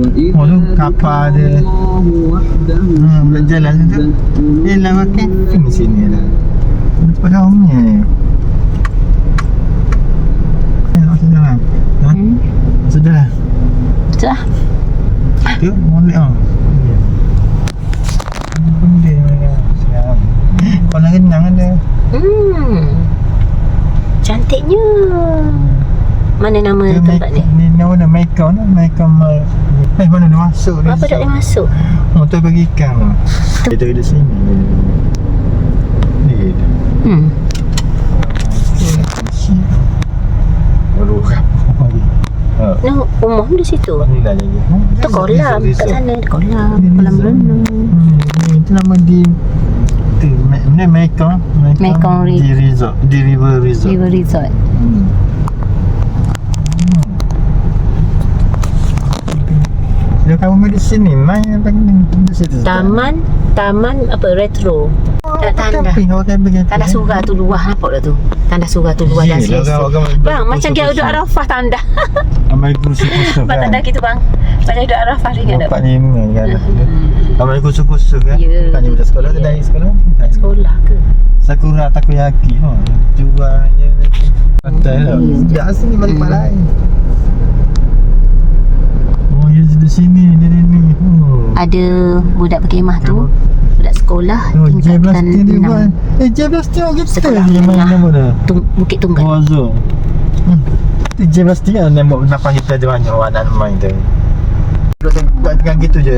Oh tu kapal dia Hmm, boleh jalan tu Eh lah camping sini lah Tempat ramai ni Eh, masuk jalan Ha? Hmm. Masuk jalan Betul lah. Tu, molek ah Ada benda mereka Siap Kolam renang ada Hmm. Cantiknya. Mana nama Dia tempat ni? Ni nama dia Maikon lah Maikon Mall Eh mana dia masuk Apa tak boleh masuk? Tu bagi ikan lah Kita di sini Ni dia Hmm. Baru kapal lagi Ha No, rumah di situ. Ni dah jadi Ha, Tu kolam. Kat sana ada kolam. Ni Kolam renang. Hmm, ni tu nama di ni Mekong Mekong di resort di river resort River Resort. Hmm. Dia kamu medicine ni main apa di situ Taman, taman apa retro. Tak tanda. Tanda surah tu luah nampak tak tu? Tanda surah tu luah dan Yelah, selesa. Bang, macam dia duduk Arafah tanda. Amal kusuk-kusuk Bang kan tanda gitu bang. Macam duduk Arafah dia? Bapak ni ingat kan Hmm. Amal kusuk-kusuk kan Ya. Bukannya budak sekolah tu dari sekolah Tak Sekolah ke? Sakura takoyaki ha. Jual je Pantai lah Ya. Sejak sini balik Hmm. Malai Oh ya di sini Di sini oh. Ada budak berkemah tu. Budak sekolah. Oh, tingkatan J Blasting dia buat enam. Eh J Blasting orang kita Sekolah Yang main menengah. nama dia Tung, Bukit Tunggal. Wazo hmm. Tu J Blasting kan Nama kenapa kita ada banyak orang nak main tu Buat dengan gitu je